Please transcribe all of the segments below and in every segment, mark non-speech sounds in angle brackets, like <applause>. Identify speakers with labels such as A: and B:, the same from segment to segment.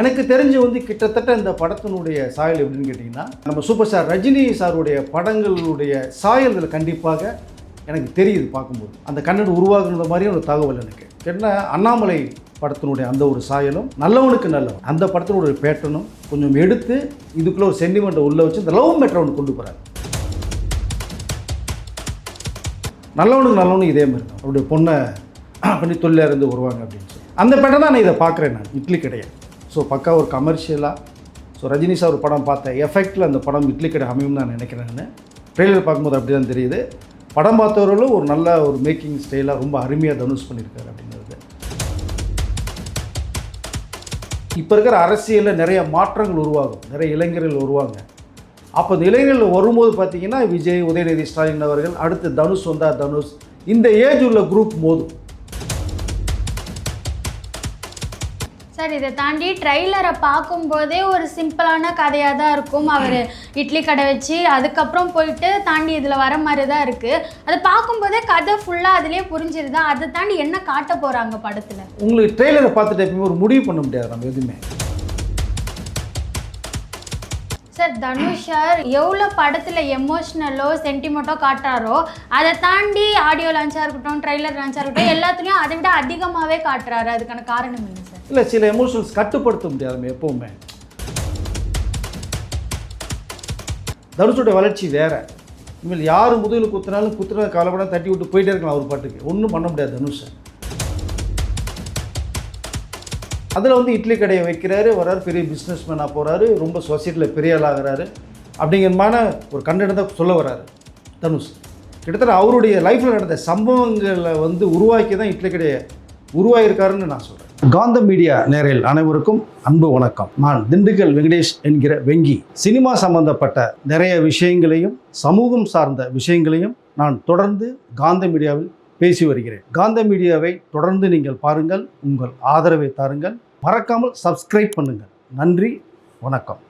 A: எனக்கு தெரிஞ்சு வந்து கிட்டத்தட்ட இந்த படத்தினுடைய சாயல் எப்படின்னு கேட்டிங்கன்னா நம்ம சூப்பர் ஸ்டார் ரஜினி சாருடைய படங்களுடைய சாயல் இதில் கண்டிப்பாக எனக்கு தெரியுது பார்க்கும்போது. அந்த கண்ணன் உருவாகுன மாதிரியும் ஒரு தகவல் எனக்கு. என்ன அண்ணாமலை படத்தினுடைய அந்த ஒரு சாயலும் நல்லவனுக்கு நல்லவன். அந்த படத்தினுடைய பேட்டனும் கொஞ்சம் எடுத்து இதுக்குள்ளே ஒரு சென்டிமெண்ட்டை உள்ளே வச்சு இந்த லவ் மேட்டர் ஒன்று கொண்டு போகிறார் நல்லவனுக்கு நல்லவனுக்கு இதே மாதிரி தான். அவருடைய பொண்ணை பண்ணி தொழில இருந்து வருவாங்க அப்படின்னு சொல்லி. அந்த பேட்டை தான் நான் இதை பார்க்குறேன் நான். இட்லி கிடையாது ஸோ பக்கா ஒரு கமர்ஷியலாக ஸோ ரஜினி சார் ஒரு படம் பார்த்த எஃபெக்டில் அந்த படம் இட்லி கடை அமையும் நான் நினைக்கிறேன் ட்ரெய்லர் பார்க்கும்போது அப்படி தான் தெரியுது. படம் பார்த்தவர்களும் ஒரு நல்ல ஒரு மேக்கிங் ஸ்டைலாக ரொம்ப அருமையாக தனுஷ் பண்ணியிருக்காரு அப்படிங்கிறது. இப்போ இருக்கிற அரசியலில் நிறைய மாற்றங்கள் உருவாகும். நிறைய இளைஞர்கள் வருவாங்க. அப்போ இந்த இளைஞர்கள் வரும்போது பார்த்தீங்கன்னா விஜய் உதயநிதி ஸ்டாலின் அவர்கள் அடுத்து தனுஷ் வந்தால் தனுஷ். இந்த ஏஜ் உள்ள குரூப் மோதும்.
B: சார் இதை தாண்டி ட்ரெய்லரை பார்க்கும்போதே ஒரு சிம்பிளான கதையாக தான் இருக்கும். அவர் இட்லி கடை வச்சு அதுக்கப்புறம் போயிட்டு தாண்டி இதில் வர மாதிரி தான் இருக்குது அதை பார்க்கும்போதே கதை ஃபுல்லாக அதிலே புரிஞ்சிருதா அதை தாண்டி என்ன காட்ட போகிறாங்க படத்தில்?
A: உங்களுக்கு ட்ரெய்லரை பார்த்துட்டு எப்பயுமே ஒரு முடிவு பண்ண முடியாது நம்ம எதுவுமே?
B: சார் தனுஷ் சார் எவ்வளோ படத்தில் எமோஷ்னலோ சென்டிமெண்ட்டோ காட்டுறாரோ அதை தாண்டி ஆடியோ லான்ச்சாக இருக்கட்டும் ட்ரைலர் லான்ச்சாக இருக்கட்டும் எல்லாத்துலேயும் அதை விட அதிகமாகவே காட்டுறாரு. அதுக்கான காரணம் என்ன சார்?
A: இல்லை சில எமோஷன்ஸ் கட்டுப்படுத்த முடியாது எப்போவுமே எப்பவுமே. தனுஷோட வளர்ச்சி வேற. இனிமேல் யார் முதுகில் குத்துனாலும் குத்துறது காலப்படம் தட்டி விட்டு போயிட்டே இருக்கலாம் அவர் பாட்டுக்கு. ஒன்றும் பண்ண முடியாது தனுஷை அதில் வந்து இட்லி கடையை வைக்கிறாரு வர்றாரு பெரிய பிஸ்னஸ் மேனாக போகிறாரு ரொம்ப சொசைட்டியில் பெரிய ஆளாகிறாரு அப்படிங்கிறமான ஒரு கண்டென்ட் தான் சொல்ல வர்றாரு தனுஷ். கிட்டத்தட்ட அவருடைய லைஃப்பில் நடந்த சம்பவங்களை வந்து உருவாக்கி தான் இட்லி கடையை உருவாகியிருக்காருன்னு நான் சொல்கிறேன் காந்த மீடியா நேரில் அனைவருக்கும் அன்பு வணக்கம். நான் திண்டுக்கல் வெங்கடேஷ் என்கிற வெங்கி. சினிமா சம்பந்தப்பட்ட நிறைய விஷயங்களையும் சமூகம் சார்ந்த விஷயங்களையும் நான் தொடர்ந்து காந்த மீடியாவில் பேசி வருகிறேன். காந்த மீடியாவை தொடர்ந்து நீங்கள் பாருங்கள் உங்கள் ஆதரவை தாருங்கள். மறக்காமல் சப்ஸ்கிரைப் பண்ணுங்கள் நன்றி வணக்கம்.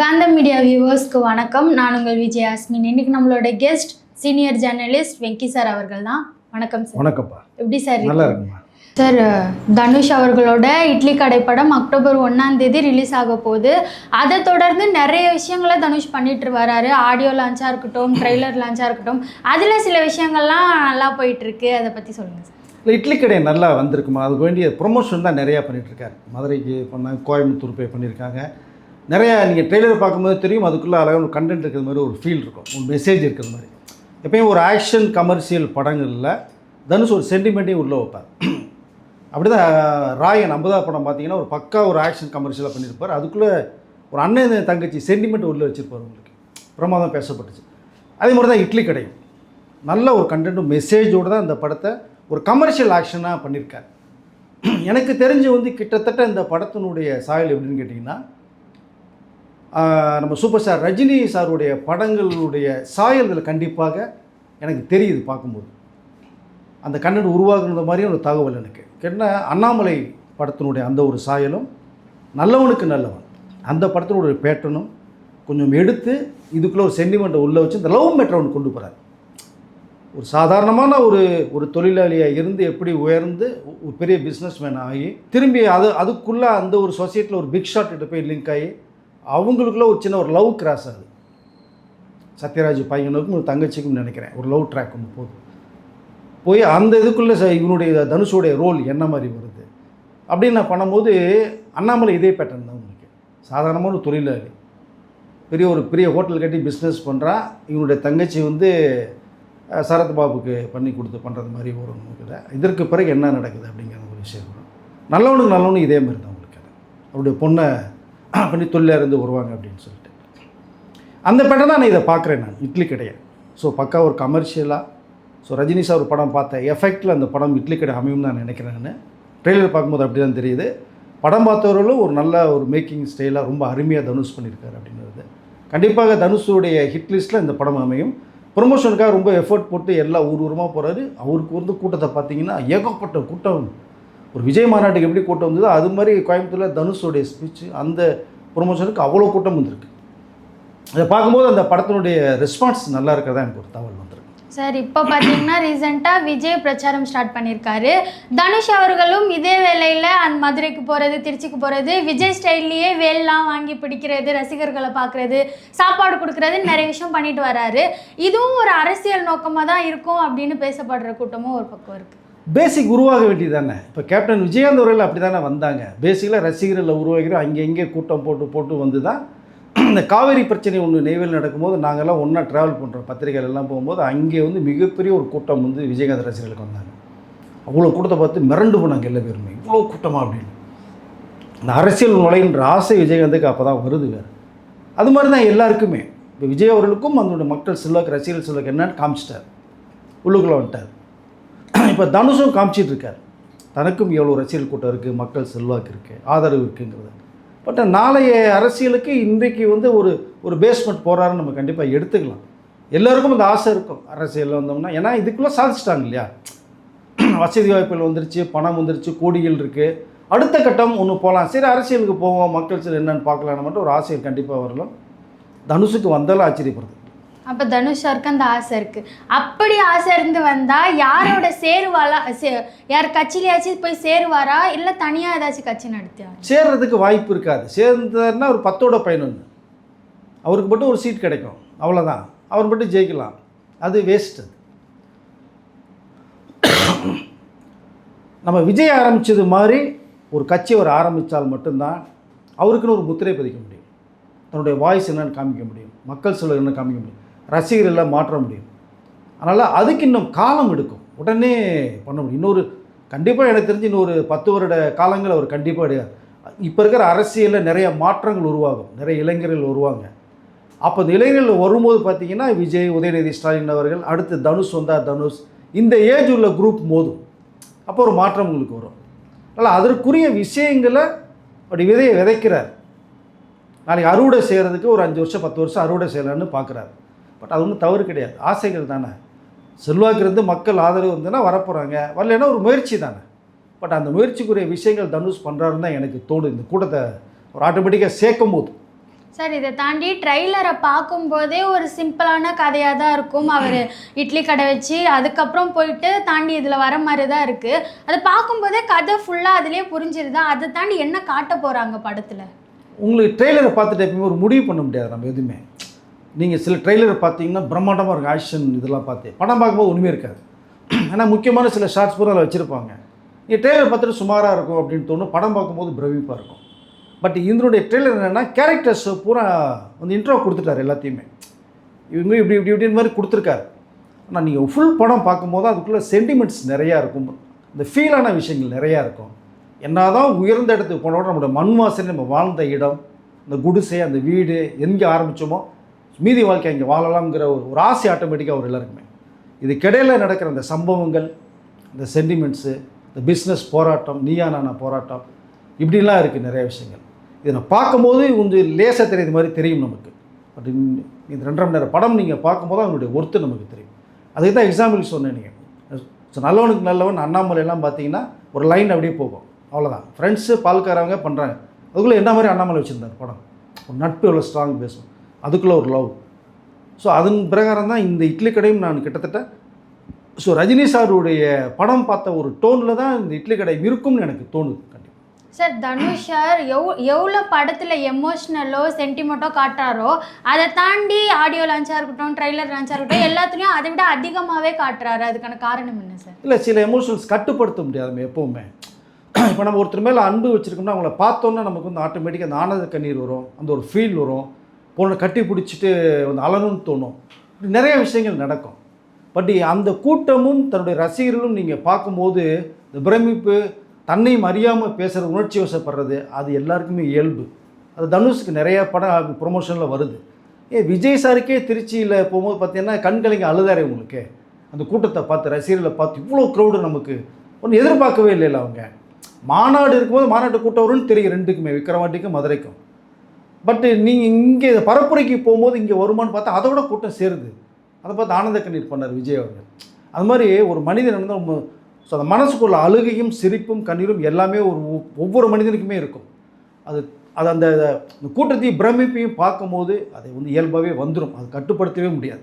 B: காந்தம் மீடியா வியூவர்ஸ்க்கு வணக்கம். நான் உங்கள் விஜய் அஸ்மின் இன்னைக்கு நம்மளோட guest senior journalist Venky sir அவர்கள் தான். வணக்கம் சார்
A: வணக்கம்ப்பா.
B: எப்படி சார்
A: நல்லா? இருக்குமா
B: சார் தனுஷ் அவர்களோட இட்லி கடை படம் அக்டோபர் ஒன்றாம் தேதி ரிலீஸ் ஆக போகுது. அதை தொடர்ந்து நிறைய விஷயங்களை தனுஷ் பண்ணிட்டு வராரு. ஆடியோ லான்ச்சாக இருக்கட்டும் ட்ரெய்லர் லான்ச்சாக இருக்கட்டும். அதில் சில விஷயங்கள்லாம் நல்லா போயிட்டு இருக்கு. அதை பற்றி சொல்லுங்கள் சார்
A: இல்லை இட்லி கடை நல்லா வந்திருக்குமா? அதுக்கு வேண்டிய ப்ரொமோஷன் தான் நிறையா பண்ணிகிட்ருக்காரு மதுரைக்கு பண்ணாங்க கோயம்புத்தூர் போய் பண்ணியிருக்காங்க. நிறையா நீங்கள் ட்ரெய்லர் பார்க்கும்போது தெரியும் அதுக்குள்ளே அழகான ஒரு கண்டென்ட் இருக்கிற மாதிரி ஒரு ஃபீல் இருக்கும். ஒரு மெசேஜ் இருக்கிற மாதிரி. எப்பயும் ஒரு ஆக்ஷன் கமர்ஷியல் படங்களில் தனுஷ் ஒரு சென்டிமெண்ட்டையும் உள்ளே வைப்பார். அப்படி தான் ராயன் அம்பதா படம் பார்த்தீங்கன்னா ஒரு பக்கா ஒரு ஆக்ஷன் கமர்ஷியலாக பண்ணியிருப்பார். அதுக்குள்ளே ஒரு அண்ணன் தங்கச்சி சென்டிமெண்ட் உள்ளே வச்சுருப்பார் உங்களுக்கு. பிரமாதம் பேசப்பட்டுச்சு. அதே மாதிரி தான் இட்லி கடையும். நல்ல ஒரு கண்டென்ட் மெசேஜோடு தான் இந்த படத்தை ஒரு கமர்ஷியல் ஆக்ஷனாக பண்ணியிருக்காரு எனக்கு தெரிஞ்சு வந்து கிட்டத்தட்ட இந்த படத்தினுடைய சாயல் எப்படின்னு கேட்டிங்கன்னா நம்ம சூப்பர் ஸ்டார் ரஜினி சாருடைய படங்களுடைய சாயல் இதில் கண்டிப்பாக எனக்கு தெரியுது பார்க்கும்போது. அந்த கண்ணன் உருவாகுன மாதிரி ஒரு தகவல் எனக்கு. என்ன அண்ணாமலை படத்தினுடைய அந்த ஒரு சாயலும் நல்லவனுக்கு நல்லவன். அந்த படத்தினுடைய பேட்டனும் கொஞ்சம் எடுத்து இதுக்குள்ளே ஒரு சென்டிமெண்ட்டை உள்ளே வச்சு இந்த லவ் மேட்டர் ஒன்று கொண்டு போகிறார் ஒரு சாதாரணமான ஒரு ஒரு தொழிலாளியாக இருந்து எப்படி உயர்ந்து ஒரு பெரிய பிஸ்னஸ்மேன் ஆகி திரும்பி அது அதுக்குள்ளே அந்த ஒரு சொசைட்டியில் ஒரு பிக் ஷாட் கிட்ட போய் லிங்க் ஆகி அவங்களுக்குள்ள ஒரு சின்ன ஒரு லவ் கிராஸ் ஆகுது. சத்யராஜ் பையனுக்கும் ஒரு தங்கச்சிக்கும் நினைக்கிறேன். ஒரு லவ் ட்ராக் ஒன்று போகுது. போய் அந்த இதுக்குள்ளே ச- இவனுடைய தனுஷுடைய ரோல் என்ன மாதிரி வருது? அப்படின்னு நான் பண்ணும்போது அண்ணாமலை இதே பேட்டர்ன் தான் உங்களுக்கு சாதாரணமான ஒரு தொழிலாளி. பெரிய ஒரு பெரிய ஹோட்டல் கட்டி பிஸ்னஸ் பண்ணுறா இவனுடைய தங்கச்சி வந்து சரத்பாபுக்கு சரத் பாபுக்கு பண்ணி கொடுத்து பண்ணுறது மாதிரி ஒரு நோக்கில் இதற்கு பிறகு என்ன நடக்குது அப்படிங்கிற ஒரு விஷயம் வரும். நல்லவனுக்கு நல்லவனுக்கு இதே மாதிரி தான் உங்களுக்கு அவருடைய பொண்ணை <clears throat> பண்ணி தொழிலிருந்து வருவாங்க அப்படின்னு சொல்லிட்டு. அந்த பேட்டை தான் நான் இதை பார்க்குறேன் நான். இட்லி கிடையாது ஸோ பக்கா ஒரு கமர்ஷியலாக ஸோ ரஜினி சார் ஒரு படம் பார்த்த எஃபெக்டில் அந்த படம் இட்லி கடை அமையும் நான் நினைக்கிறேன் நான். ட்ரெய்லர் பார்க்கும்போது அப்படி தான் தெரியுது. படம் பார்த்தவர்களும் ஒரு நல்ல ஒரு மேக்கிங் ஸ்டைலாக ரொம்ப அருமையாக தனுஷ் பண்ணியிருக்காரு அப்படின்றது கண்டிப்பாக தனுஷுடைய ஹிட் லிஸ்ட்டில் இந்த படம் அமையும். ப்ரொமோஷனுக்காக ரொம்ப எஃபோர்ட் போட்டு எல்லா ஊர் ஊரமாக போகிறாரு அவருக்கு வந்து கூட்டத்தை பார்த்தீங்கன்னா ஏகப்பட்ட கூட்டம். ஒரு விஜய் மாநாட்டுக்கு எப்படி கூட்டம் வந்ததோ அது மாதிரி கோயம்புத்தூரில் தனுஷோடைய ஸ்பீச் அந்த ப்ரொமோஷனுக்கு அவ்வளோ கூட்டம் வந்திருக்கு. அதை பார்க்கும்போது அந்த படத்தினுடைய ரெஸ்பான்ஸ் நல்லா இருக்கிறதா எனக்கு ஒரு தகவல் வந்திருக்கு.
B: சார் இப்போ பார்த்தீங்கன்னா ரீசெண்டாக விஜய் பிரச்சாரம் ஸ்டார்ட் பண்ணியிருக்காரு தனுஷ் அவர்களும் இதே வேளையில் அந்த மதுரைக்கு போகிறது திருச்சிக்கு போகிறது விஜய் ஸ்டைல்லையே வேல்லாம் வாங்கி பிடிக்கிறது ரசிகர்களை பார்க்குறது சாப்பாடு கொடுக்குறது நிறைய விஷயம் பண்ணிட்டு வராரு. இதுவும் ஒரு அரசியல் நோக்கமாக தான் இருக்கும் அப்படின்னு பேசப்படுற கூட்டமும் ஒரு பக்கம் இருக்குது
A: பேசிக் உருவாக வேண்டியது தானே இப்போ கேப்டன் விஜயகாந்த் அவர்கள் அப்படி தானே வந்தாங்க பேசிக்கில் ரசிகர்களை உருவாகிறோம் அங்கே இங்கே கூட்டம் போட்டு போட்டு வந்து தான் இந்த காவேரி பிரச்சனை ஒன்று நெய்வேல் நடக்கும்போது நாங்கள்லாம் ஒன்றா ட்ராவல் பண்ணுறோம் பத்திரிகைகள் எல்லாம் போகும்போது அங்கே வந்து மிகப்பெரிய ஒரு கூட்டம் வந்து விஜயகாந்த் ரசிகர்களுக்கு வந்தாங்க. அவ்வளோ கூட்டத்தை பார்த்து மிரண்டு போனாங்க எல்லா பேருமே. இவ்வளோ கூட்டமாக அப்படின்னு. இந்த அரசியல் நுழையின்ற ஆசை விஜயகாந்துக்கு அப்போ தான் வருது வேறு. அது மாதிரி தான் எல்லாருக்குமே. இப்போ விஜய் அவர்களுக்கும் அதனுடைய மக்கள் செல்வாக்கு ரசிகர்கள் செல்வாக்கு என்னன்னு காமிச்சிட்டார். உள்ளுக்குள்ளே வந்துட்டார். <clears throat> இப்போ தனுஷும் காமிச்சிட்டு இருக்கார். தனக்கும் எவ்வளோ ரசிகர் கூட்டம் இருக்குது மக்கள் செல்வாக்கு இருக்குது ஆதரவு இருக்குங்கிறது. பட் நாளைய அரசியலுக்கு இன்றைக்கு வந்து ஒரு ஒரு பேஸ்மெண்ட் போகிறாருன்னு நம்ம கண்டிப்பாக எடுத்துக்கலாம். எல்லோருக்கும் அந்த ஆசை இருக்கும். அரசியலில் வந்தோம்னா. ஏன்னா இதுக்குள்ளே சாதிச்சிட்டாங்க இல்லையா? வசதி வாய்ப்புகள் வந்துருச்சு பணம் வந்துருச்சு கோடிகள் இருக்குது அடுத்த கட்டம் ஒன்று போகலாம் சரி அரசியலுக்கு போவோம். மக்கள் சரி என்னென்னு பார்க்கலான்னு மட்டும் ஒரு ஆசைகள் கண்டிப்பாக வரலாம். தனுஷுக்கு வந்தாலும் ஆச்சரியப்படுது.
B: அப்போ தனுஷாருக்கு அந்த ஆசை இருக்குது அப்படி ஆசை இருந்து வந்தால் யாரோட சேருவாளா? சே யார் கட்சியிலையாச்சும் போய் சேருவாரா? இல்லை தனியாக ஏதாச்சும் கட்சி நடத்தியா?
A: சேர்றதுக்கு வாய்ப்பு இருக்காது. சேர்ந்தாருன்னா ஒரு பத்தோட பதினொன்று அவருக்கு மட்டும் ஒரு சீட் கிடைக்கும். அவ்வளோதான் அவர் மட்டும் ஜெயிக்கலாம். அது வேஸ்ட் நம்ம விஜய் ஆரம்பித்தது மாதிரி ஒரு கட்சி அவர் ஆரம்பித்தால் மட்டும்தான் அவருக்குன்னு ஒரு முத்திரை பதிக்க முடியும். தன்னுடைய வாய்ஸ் என்னன்னு காமிக்க முடியும். மக்கள் சொல்ல என்ன காமிக்க முடியும். ரசிகர்களை மாற்ற முடியும். அதனால் அதுக்கு இன்னும் காலம் எடுக்கும். உடனே பண்ண முடியும். இன்னொரு கண்டிப்பாக எனக்கு தெரிஞ்சு இன்னொரு பத்து வருட காலங்கள் அவர் கண்டிப்பாக இப்போ இருக்கிற அரசியலில் நிறைய மாற்றங்கள் உருவாகும். நிறைய இளைஞர்கள் வருவாங்க. அப்போ இந்த இளைஞர்கள் வரும்போது பார்த்தீங்கன்னா விஜய் உதயநிதி ஸ்டாலின் அவர்கள் அடுத்து தனுஷ் வந்தால் தனுஷ் இந்த ஏஜ் உள்ள குரூப் மோதும். அப்போ ஒரு மாற்றம் உங்களுக்கு வரும். அதனால் அதற்குரிய விஷயங்களை அப்படி விதையை விதைக்கிறார். நாளைக்கு அறுவடை செய்கிறதுக்கு ஒரு அஞ்சு வருஷம் பத்து வருஷம் அறுவடை செய்யலான்னு பார்க்குறாரு பட் அது ஒன்றும் தவறு கிடையாது. ஆசைகள் தானே. செல்வாக்கு இருந்து மக்கள் ஆதரவு இருந்ததுன்னா வரப்போகிறாங்க வரலைன்னா ஒரு முயற்சி தானே. பட் அந்த முயற்சிக்குரிய விஷயங்கள் தனுஷ் பண்ணுறாருன்னு தான் எனக்கு தோணுது. இந்த கூட்டத்தை ஒரு ஆட்டோமேட்டிக்காக சேர்க்கும் போது.
B: சார் இதை தாண்டி ட்ரைலரை பார்க்கும்போதே ஒரு சிம்பிளான கதையாக தான் இருக்கும். அவர் இட்லி கடை வச்சு அதுக்கப்புறம் போயிட்டு தாண்டி இதில் வர மாதிரி தான் இருக்குது அதை பார்க்கும்போதே கதை ஃபுல்லாக அதுலேயே புரிஞ்சிருதா? அதை தாண்டி என்ன காட்ட போகிறாங்க படத்தில்?
A: உங்களுக்கு ட்ரெய்லரை பார்த்துட்டு எப்பயுமே ஒரு முடிவு பண்ண முடியாது நம்ம எதுவுமே. நீங்கள் சில ட்ரெய்லரை பார்த்தீங்கன்னா பிரம்மாண்டமாக இருக்கும். ஆக்ஷன் இதெல்லாம் பார்த்து. படம் பார்க்கும்போது ஒன்றுமே இருக்காது. ஏன்னா முக்கியமான சில ஷார்ட்ஸ் பூரா அதில் வச்சுருப்பாங்க. நீங்கள் ட்ரெய்லர் பார்த்துட்டு சுமாராக இருக்கும் அப்படின்னு தோணும். படம் பார்க்கும்போது பிரமிப்பாக இருக்கும். பட் இதனுடைய ட்ரெய்லர் என்னென்னா கேரக்டர்ஸ் பூரா வந்து இன்ட்ரோ கொடுத்துட்டாரு எல்லாத்தையுமே. இவங்க இப்படி இப்படி இப்படின்னு மாதிரி கொடுத்துருக்காரு. ஆனால் நீங்கள் ஃபுல் படம் பார்க்கும்போது அதுக்குள்ளே சென்டிமெண்ட்ஸ் நிறையா இருக்கும். இந்த ஃபீலான விஷயங்கள் நிறையா இருக்கும். என்னதான் உயர்ந்த இடத்துக்கு போனோட நம்மளோட மண் வாசனை நம்ம வாழ்ந்த இடம் இந்த குடிசை அந்த வீடு எங்கே ஆரம்பித்தோமோ மீதி வாழ்க்கை இங்கே வாழலாம்ங்கிற ஒரு ஒரு ஆசை ஆட்டோமேட்டிக்காக ஒரு எல்லாருக்குமே. இதுக்கிடையில் நடக்கிற அந்த சம்பவங்கள் இந்த சென்டிமெண்ட்ஸு இந்த பிஸ்னஸ் போராட்டம் நீயா நானா போராட்டம் இப்படிலாம் இருக்குது நிறைய விஷயங்கள். இதை நான் பார்க்கும்போது கொஞ்சம் லேசாக தெரியுது மாதிரி தெரியும் நமக்கு. பட் இந்த ரெண்டரை மணி நேரம் படம் நீங்கள் பார்க்கும்போது அவனுடைய ஒர்த்து நமக்கு தெரியும். அதுக்கு தான் எக்ஸாம்பிள் சொன்னேன் நீங்கள் ஸோ நல்லவனுக்கு நல்லவன் அண்ணாமலையெல்லாம் பார்த்தீங்கன்னா ஒரு லைன் அப்படியே போகும். அவ்வளோதான் ஃப்ரெண்ட்ஸு பால்காரவங்க பண்ணுறாங்க அதுக்குள்ளே என்ன மாதிரி அண்ணாமலை வச்சுருந்தார் படம்? ஒரு நட்பு எவ்வளோ ஸ்ட்ராங் பேசும். அதுக்குள்ளே ஒரு லவ் ஸோ அதன் பிரகாரம் தான் இந்த இட்லி கடையும் நான் கிட்டத்தட்ட ஸோ ரஜினி சாருடைய படம் பார்த்த ஒரு டோனில் தான் இந்த இட்லி கடை இருக்கும்னு எனக்கு தோணுது கண்டிப்பாக
B: சார் தனுஷ் சார் எவ் எவ்வளோ படத்தில் எமோஷ்னலோ சென்டிமெண்ட்டோ காட்டுறாரோ அதை தாண்டி ஆடியோ லான்ச்சாக இருக்கட்டும் ட்ரைலர் லான்ச்சாக இருக்கட்டும் எல்லாத்துலேயும் அதை விட அதிகமாகவே காட்டுறாரு. அதுக்கான காரணம் என்ன சார்
A: இல்லை சில எமோஷனல்ஸ் கட்டுப்படுத்த முடியாது எப்போவுமே. இப்போ நம்ம ஒருத்தர் மேலே அன்பு வச்சுருக்கோம்னா அவங்கள பார்த்தோன்னா நமக்கு வந்து ஆட்டோமேட்டிக்காக அந்த ஆனந்த கண்ணீர் வரும் அந்த ஒரு ஃபீல் வரும். பொண்ணை கட்டி பிடிச்சிட்டு வந்து அலணும்னு தோணும். நிறைய விஷயங்கள் நடக்கும். பட் அந்த கூட்டமும் தன்னுடைய ரசிகர்களும் நீங்கள் பார்க்கும்போது இந்த பிரமிப்பு தன்னையும் அறியாமல் பேசுகிற உணர்ச்சி வசப்படுறது அது எல்லாருக்குமே இயல்பு. அது தனுஷுக்கு நிறைய படம் ப்ரொமோஷனில் வருது. ஏ விஜய் சாருக்கே திருச்சியில் போகும்போது பார்த்தீங்கன்னா கண்கலைங்க அழுதாரு உங்களுக்கு. அந்த கூட்டத்தை பார்த்து ரசிகர்களை பார்த்து இவ்வளோ க்ரௌடு நமக்கு. ஒன்றும் எதிர்பார்க்கவே இல்லைல்ல அவங்க. மாநாடு இருக்கும்போது மாநாட்டு கூட்டம் வரும்னு தெரியும் ரெண்டுக்குமே. விக்ரவாண்டிக்கும் மதுரைக்கும். பட்டு நீங்கள் இங்கே பரப்புரைக்கு போகும்போது இங்கே வருமானு பார்த்தா அதை விட கூட்டம் சேருது. அதை பார்த்து ஆனந்த கண்ணீர் பண்ணார் விஜய் அவர்கள். அது மாதிரி ஒரு மனிதன் வந்து ஸோ அந்த மனசுக்குள்ள அழுகையும் சிரிப்பும் கண்ணீரும் எல்லாமே ஒரு ஒவ்- ஒவ்வொரு மனிதனுக்குமே இருக்கும். அது அது அந்த கூட்டத்தையும் பிரமிப்பையும் பார்க்கும்போது அதை வந்து இயல்பாகவே வந்துடும் அது கட்டுப்படுத்தவே முடியாது.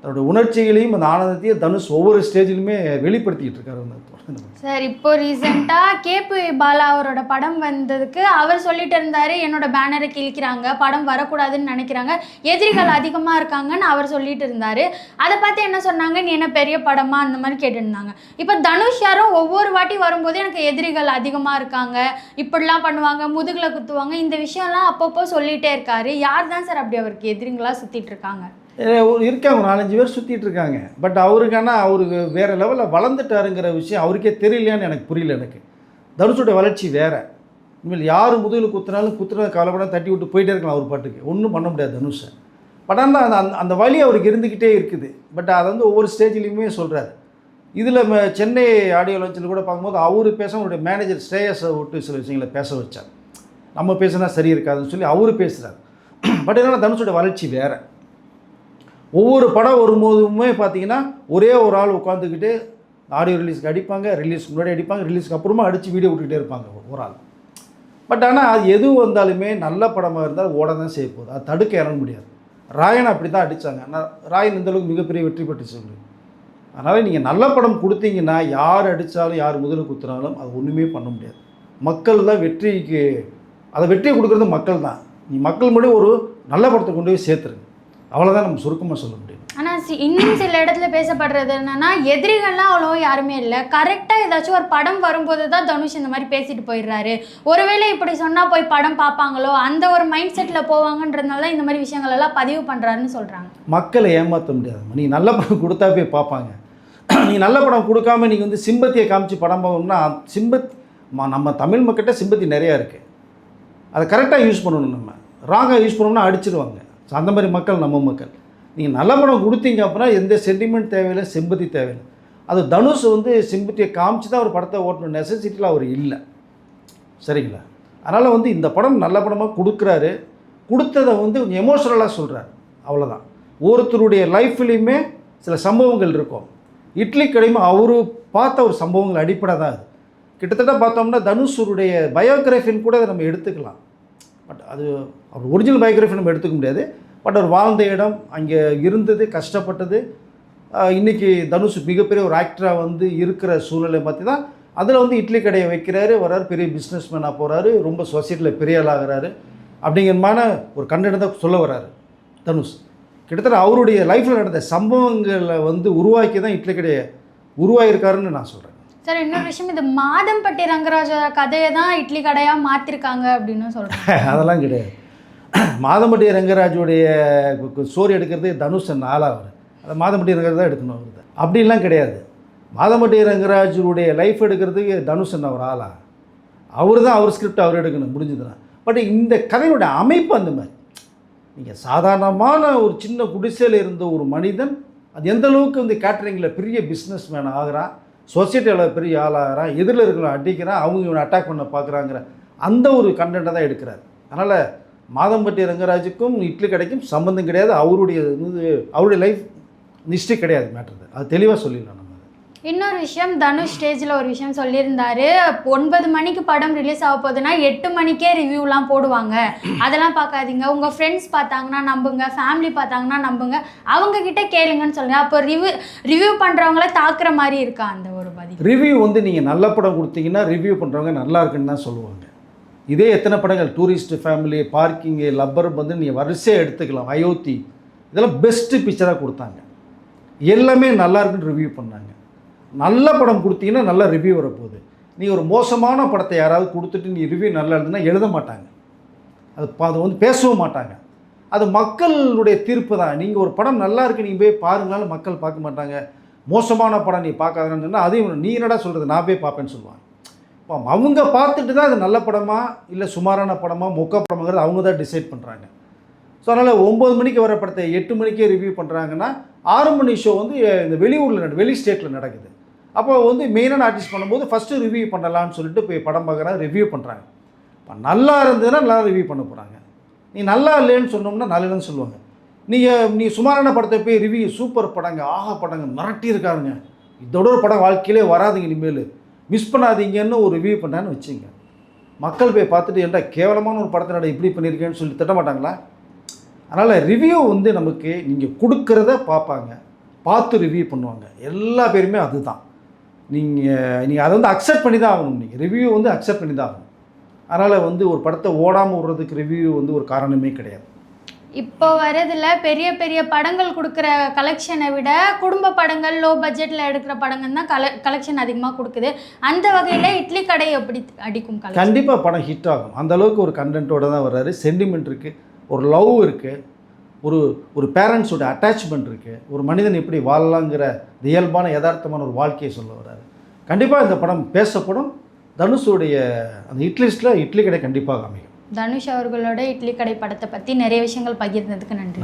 A: தன்னுடைய உணர்ச்சிகளையும் அந்த ஆனந்தத்தையும் தனுஷ் ஒவ்வொரு ஸ்டேஜிலுமே வெளிப்படுத்திக்கிட்டு இருக்காரு அந்த
B: சார் இப்போ ரீசெண்டாக கேபி பாலா அவரோட படம் வந்ததுக்கு அவர் சொல்லிட்டு இருந்தாரு என்னோட பேனரை கிழிக்கிறாங்க படம் வரக்கூடாதுன்னு நினைக்கிறாங்க எதிரிகள் அதிகமாக இருக்காங்கன்னு அவர் சொல்லிட்டு இருந்தாரு. அதை பார்த்து என்ன சொன்னாங்க? நீ என்ன பெரிய படமா? அந்த மாதிரி கேட்டுருந்தாங்க. இப்போ தனுஷ் யாரும் ஒவ்வொரு வாட்டி வரும்போது எனக்கு எதிரிகள் அதிகமாக இருக்காங்க இப்படிலாம் பண்ணுவாங்க முதுகில் குத்துவாங்க இந்த விஷயம்லாம் அப்பப்போ சொல்லிட்டே இருக்காரு. யார் தான் சார் அப்படி அவருக்கு எதிரிங்களா சுற்றிட்டு இருக்காங்க?
A: ஒரு இருக்காங்க ஒரு நாலஞ்சு பேர் சுற்றிட்டு இருக்காங்க. பட் அவருக்கான அவருக்கு வேறு லெவலில் வளர்ந்துட்டாருங்கிற விஷயம் அவருக்கே தெரியலையான்னு எனக்கு புரியல எனக்கு. தனுஷோட வளர்ச்சி வேறு. இனிமேல் யார் முதுகில் குத்துனாலும் குத்துன கவலைப்படாமல் தட்டி விட்டு போயிட்டே இருக்கலாம் அவர் பாட்டுக்கு. ஒன்றும் பண்ண முடியாது தனுஷை. பட் ஆனால் அந்த அந்த- அந்த வழி அவருக்கு இருந்துக்கிட்டே இருக்குது. பட் அதை வந்து ஒவ்வொரு ஸ்டேஜ்லேயுமே சொல்கிறாரு இதில் சென்னை ஆடியோ லான்ச்சில் கூட பார்க்கும்போது அவர் பேச அவருடைய மேனேஜர் ஸ்ரேயஸை விட்டு சில விஷயங்களை பேச வச்சார். நம்ம பேசினா சரி இருக்காதுன்னு சொல்லி அவர் பேசுகிறார் பட் <clears throat> என்னென்னா தனுஷோட வளர்ச்சி வேறு. ஒவ்வொரு படம் வரும்போதுமே பார்த்தீங்கன்னா ஒரே ஒரு ஆள் உட்காந்துக்கிட்டு ஆடியோ ரிலீஸ்க்கு அடிப்பாங்க ரிலீஸ்க்கு முன்னாடி அடிப்பாங்க ரிலீஸ்க்கு அப்புறமா அடித்து வீடியோ விட்டுக்கிட்டே இருப்பாங்க ஒரு ஆள். பட் ஆனால் அது எது வந்தாலுமே நல்ல படமாக இருந்தால் ஓட தான் செய்ய போகுது. அது தடுக்க இறங்க முடியாது. ராயன் அப்படி தான் அடித்தாங்க ஆனால் ராயன் இந்த அளவுக்கு மிகப்பெரிய வெற்றி பெற்று சொல்லு அதனால் நீங்கள் நல்ல படம் கொடுத்தீங்கன்னா யார் அடித்தாலும் யார் முதல்ல குத்துனாலும் அது ஒன்றுமே பண்ண முடியாது. மக்கள் தான் வெற்றிக்கு அதை வெற்றியை கொடுக்குறது மக்கள் தான். நீ மக்கள் மட்டும் ஒரு நல்ல படத்தை கொண்டு போய் சேர்த்துருங்க. அவ்வளோதான் நம்ம சுருக்கமாக சொல்ல முடியும்.
B: ஆனால் சி இன்னும் சில இடத்துல பேசப்படுறது என்னன்னா எதிரிகள்லாம் அவ்வளோ யாருமே இல்லை. கரெக்டாக ஏதாச்சும் ஒரு படம் வரும்போது தான் தனுஷ் இந்த மாதிரி பேசிட்டு போயிடுறாரு. ஒருவேளை இப்படி சொன்னால் போய் படம் பார்ப்பாங்களோ அந்த ஒரு மைண்ட் செட்டில் போவாங்கன்றதுனால தான் இந்த மாதிரி விஷயங்கள் எல்லாம் பதிவு பண்ணுறாருன்னு சொல்கிறாங்க
A: மக்களை ஏமாற்ற முடியாது நீ நல்ல படம் கொடுத்தா போய் பார்ப்பாங்க. <clears throat> நீ நல்ல படம் கொடுக்காம நீங்கள் வந்து சிம்பத்தியை காமிச்சு படம் பார்க்கணும்னா சிம்பத் ம- நம்ம தமிழ் மக்கள்கிட்ட சிம்பத்தி நிறையா இருக்குது அதை கரெக்டாக யூஸ் பண்ணணும் நம்ம. ராங்காக யூஸ் பண்ணோம்னா அடிச்சிருவாங்க. ஸோ அந்த மாதிரி மக்கள் நம்ம மக்கள். நீங்கள் நல்ல படம் கொடுத்தீங்க அப்படின்னா எந்த சென்டிமெண்ட் தேவையில்லை சிம்பத்தி தேவையில்லை. அது தனுஷ் வந்து சிம்பத்தியை காமிச்சு தான் ஒரு படத்தை ஓட்டணும். நெசசிட்டியில் அவர் இல்லை. சரிங்களா? அதனால் வந்து இந்த படம் நல்ல படமாக கொடுக்குறாரு. கொடுத்ததை வந்து கொஞ்சம் எமோஷனலாக சொல்கிறார் அவ்வளோதான் ஒருத்தருடைய லைஃப்லேயுமே சில சம்பவங்கள் இருக்கும். இட்லி கடையுமே அவரு பார்த்த ஒரு சம்பவங்கள் அடிப்படை தான் அது. கிட்டத்தட்ட பார்த்தோம்னா தனுஷருடைய பயோகிராஃபின்னு கூட அதை நம்ம எடுத்துக்கலாம். பட் அது அவர் ஒரிஜினல் பயோகிராஃபி நம்ம எடுத்துக்க முடியாது. பட் அவர் வாழ்ந்த இடம் அங்கே இருந்தது கஷ்டப்பட்டது இன்றைக்கி தனுஷ் மிகப்பெரிய ஒரு ஆக்டராக வந்து இருக்கிற சூழ்நிலை பற்றி தான் அதில் வந்து இட்லி கடையை வைக்கிறாரு வர்றாரு பெரிய பிஸ்னஸ் மேனாக போகிறாரு ரொம்ப சொசைட்டியில் பெரிய ஆளாகிறாரு அப்படிங்கிறமான ஒரு கண்டென்ட் தான் சொல்ல வர்றாரு தனுஷ். கிட்டத்தட்ட அவருடைய லைஃப்பில் நடந்த சம்பவங்களை வந்து உருவாக்கி தான் இட்லி கடையை உருவாகிருக்காருன்னு நான் சொல்கிறேன்
B: சார் இன்னொரு விஷயம் இது மாதம்பட்டி ரங்கராஜ கதையை தான் இட்லி கடையாக மாற்றிருக்காங்க அப்படின்னு சொல்கிறேன் <laughs>
A: அதெல்லாம் கிடையாது. மாதம்பட்டி ரங்கராஜுடைய ஸ்டோரி எடுக்கிறது தனுஷ் ஆளாக அவர் அதை மாதம்பட்டி ரங்கராஜ் தான் எடுக்கணும் அவர் தான். அப்படிலாம் கிடையாது. மாதம்பட்டி ரங்கராஜுடைய லைஃப் எடுக்கிறதுக்கு தனுஷன் அவர் ஆளா? அவர் தான் அவர் ஸ்கிரிப்ட் அவர் எடுக்கணும் முடிஞ்சதுன்னா பட் இந்த கதையோட அமைப்பு அந்த மாதிரி. நீங்கள் சாதாரணமான ஒரு சின்ன குடிசையில் இருந்த ஒரு மனிதன் அது எந்த அளவுக்கு வந்து கேட்டரிங்கில் பெரிய பிஸ்னஸ் மேன் ஆகிறான்? சொசைட்டியில் பெரிய ஆளாகிறான் எதிரில் இருக்கிறவன் அடிக்கிறான் அவங்க இவனை அட்டாக் பண்ண பார்க்குறாங்கிற அந்த ஒரு கண்டென்ட்டை தான் எடுக்கிறார். அதனால் மாதம்பட்டி ரங்கராஜுக்கும் இட்லி கடைக்கும் சம்மந்தம் கிடையாது. அவருடைய இது அவருடைய லைஃப் ஹிஸ்ட்ரி கிடையாது மேட்ரு அது தெளிவாக சொல்லிடலாம் நம்ம.
B: இன்னொரு விஷயம் தனுஷ் ஸ்டேஜில் ஒரு விஷயம் சொல்லியிருந்தாரு. ஒன்பது மணிக்கு படம் ரிலீஸ் ஆக போகுதுன்னா எட்டு மணிக்கே ரிவ்யூலாம் போடுவாங்க. அதெல்லாம் பார்க்காதீங்க. உங்கள் ஃப்ரெண்ட்ஸ் பார்த்தாங்கன்னா நம்புங்க. ஃபேமிலி பார்த்தாங்கன்னா நம்புங்க. அவங்கக்கிட்ட கேளுங்கன்னு சொல்லுங்கள் அப்போ ரிவ்யூ ரிவ்யூ பண்ணுறவங்கள தாக்குற மாதிரி இருக்கா அந்த
A: ரிவ்யூ வந்து நீங்கள் நல்ல படம் கொடுத்தீங்கன்னா ரிவ்யூ பண்ணுறவங்க நல்லா இருக்குன்னு தான் சொல்லுவாங்க. இதே எத்தனை படங்கள்? டூரிஸ்ட் ஃபேமிலி பார்க்கிங்கு லப்பர் வந்து நீங்கள் வரிசையாக எடுத்துக்கலாம். அயோத்தி இதெல்லாம் பெஸ்ட்டு பிக்சராக கொடுத்தாங்க. எல்லாமே நல்லா இருக்குன்னு ரிவ்யூ பண்ணாங்க. நல்ல படம் கொடுத்தீங்கன்னா நல்ல ரிவ்யூ வரப்போகுது. நீ ஒரு மோசமான படத்தை யாராவது கொடுத்துட்டு நீ ரிவ்யூ நல்லா எழுதுனா எழுத மாட்டாங்க. அது அது வந்து பேசவும் மாட்டாங்க. அது மக்களுடைய தீர்ப்பு தான். நீங்கள் ஒரு படம் நல்லா இருக்கு நீங்கள் போய் பாருங்கனாலும் மக்கள் பார்க்க மாட்டாங்க. மோசமான படம் நீ பார்க்காதன்னு சொன்னால் அதையும் நீ என்னடா சொல்கிறது நான் போய் பார்ப்பேன்னு சொல்லுவாங்க. இப்போ அவங்க பார்த்துட்டு தான் அது நல்ல படமா இல்லை சுமாரான படமா மொக்க படமாங்கிறது அவங்க தான் டிசைட் பண்ணுறாங்க ஸோ அதனால் ஒம்பது மணிக்கு வர படத்தை எட்டு மணிக்கே ரிவ்யூ பண்ணுறாங்கன்னா ஆறு மணி ஷோ வந்து இந்த வெளியூரில் நட வெளி ஸ்டேட்டில் நடக்குது. அப்போ வந்து மெயினான ஆர்டிஸ்ட் பண்ணும்போது ஃபஸ்ட்டு ரிவ்யூ பண்ணலாம்னு சொல்லிட்டு போய் படம் பார்க்குறாங்க ரிவ்யூ பண்ணுறாங்க இப்போ நல்லா இருந்ததுன்னா நல்லா ரிவ்யூ பண்ண போகிறாங்க நீ நல்லா இல்லைன்னு சொன்னோம்னா நல்லா இல்லைன்னு சொல்லுவாங்க. நீங்கள் நீ சுமாரான படத்தை போய் ரிவ்யூ சூப்பர் படங்க ஆஹா படங்க மிரட்டி இருக்காருங்க இதோட ஒரு படம் வாழ்க்கையிலே வராதுங்க இனிமேல். மிஸ் பண்ணாதீங்கன்னு ஒரு ரிவ்யூ பண்ணான்னு வச்சுங்க மக்கள் போய் பார்த்துட்டு ஏன்டா கேவலமான ஒரு படத்தை நட இப்படி பண்ணியிருக்கேன்னு சொல்லி திட்ட மாட்டாங்களா? அதனால் ரிவ்யூ வந்து நமக்கு நீங்கள் கொடுக்குறத பார்ப்பாங்க. பார்த்து ரிவ்யூ பண்ணுவாங்க. எல்லா பேருமே அதுதான். நீங்கள் நீங்கள் அதை வந்து அக்செப்ட் பண்ணி தான் ஆகணும். நீங்கள் ரிவ்யூ வந்து அக்செப்ட் பண்ணி தான் ஆகணும். அதனால் வந்து ஒரு படத்தை ஓடாமல் விடுறதுக்கு ரிவ்யூ வந்து ஒரு காரணமே கிடையாது.
B: இப்போ வரதுல பெரிய பெரிய படங்கள் கொடுக்குற கலெக்ஷனை விட குடும்ப படங்கள் லோ பட்ஜெட்டில் எடுக்கிற படங்கள் தான் கல கலெக்ஷன் அதிகமாக கொடுக்குது. அந்த வகையில் இட்லி கடை எப்படி அடிக்கும்
A: கண்டிப்பாக படம் ஹிட் ஆகும். அந்த அளவுக்கு ஒரு கண்டென்ட்டோட தான் வர்றாரு. சென்டிமெண்ட் இருக்குது ஒரு லவ் இருக்குது ஒரு ஒரு பேரண்ட்ஸோட அட்டாச்மெண்ட் இருக்குது ஒரு மனிதன் எப்படி வாழலாங்கிற இயல்பான யதார்த்தமான ஒரு வாழ்க்கையை சொல்ல வர்றாரு. கண்டிப்பாக இந்த படம் பேசப்படும். தனுஷுடைய அந்த ஹிட்லிஸ்ட்டில் இட்லி கடை கண்டிப்பாக அமையும்
B: தனுஷ் அவர்களோட இட்லி கடை படத்தை பற்றி நிறைய விஷயங்கள் பகிர்ந்ததுக்கு
A: நன்றி